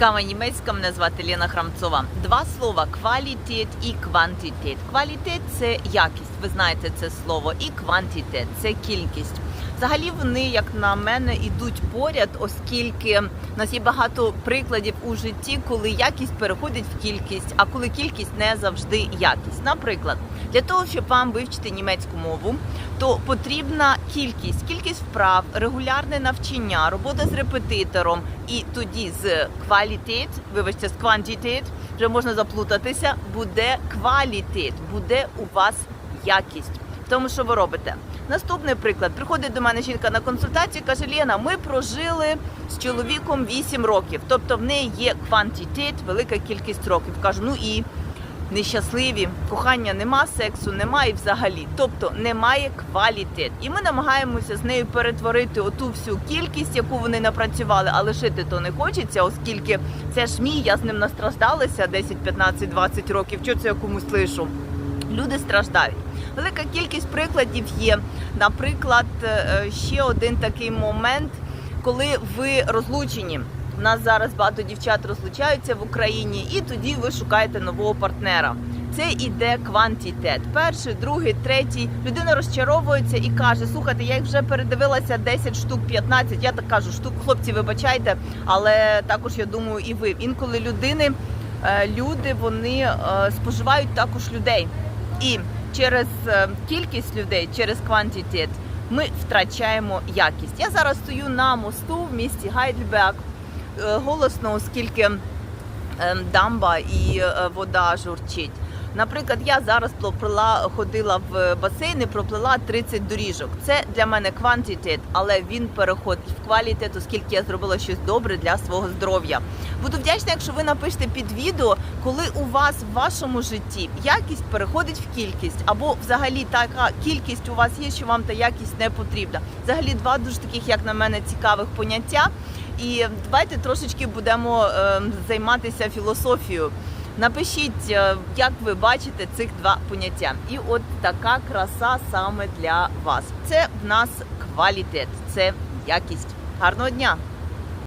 Цікава німецька, мене звати Лена Храмцова. Два слова квалітет і квантитет. Квалітет це якість, ви знаєте це слово, і квантитет це кількість. Взагалі вони, як на мене, ідуть поряд, оскільки у нас є багато прикладів у житті, коли якість переходить в кількість, а коли кількість не завжди якість. Наприклад, для того, щоб вам вивчити німецьку мову, то потрібна кількість, кількість вправ, регулярне навчання, робота з репетитором, і тоді з квалітет, вибачте, з квантитет, вже можна заплутатися, буде квалітет, буде у вас якість тому, що ви робите. Наступний приклад. Приходить до мене жінка на консультацію, каже: Лена, ми прожили з чоловіком 8 років. Тобто в неї є квантитет, велика кількість років. Кажу, ну і нещасливі, кохання нема, сексу немає взагалі. Тобто немає квалітет. І ми намагаємося з нею перетворити оту всю кількість, яку вони напрацювали, а лишити то не хочеться, оскільки це ж мій, я з ним настраждалася 10, 15, 20 років. Що це я комусь лишу? Люди страждають. Велика кількість прикладів є. Наприклад, е, ще один такий момент, коли ви розлучені. У нас зараз багато дівчат розлучаються в Україні, і тоді ви шукаєте нового партнера. Це іде квантитет. Перший, другий, третій. Людина розчаровується і каже: слухайте, я їх вже передивилася 10 штук, 15. Я так кажу, штук, хлопці, вибачайте, але також я думаю, і ви. Інколи людини, е, люди вони е, споживають також людей. І через е, кількість людей, через квантитет, ми втрачаємо якість. Я зараз стою на мосту в місті Гайдельберг е, голосно, оскільки е, дамба і е, вода журчить. Наприклад, я зараз проплила, ходила в басейн і проплила 30 доріжок. Це для мене квантитет, але він переходить в квалітет, оскільки я зробила щось добре для свого здоров'я. Буду вдячна, якщо ви напишете під відео, коли у вас в вашому житті якість переходить в кількість, або взагалі така кількість у вас є, що вам та якість не потрібна. Взагалі, два дуже таких, як на мене, цікавих поняття. І давайте трошечки будемо е, займатися філософією. Напишіть, е, як ви бачите цих два поняття. І от така краса саме для вас. Це в нас квалітет, це якість. Гарного дня!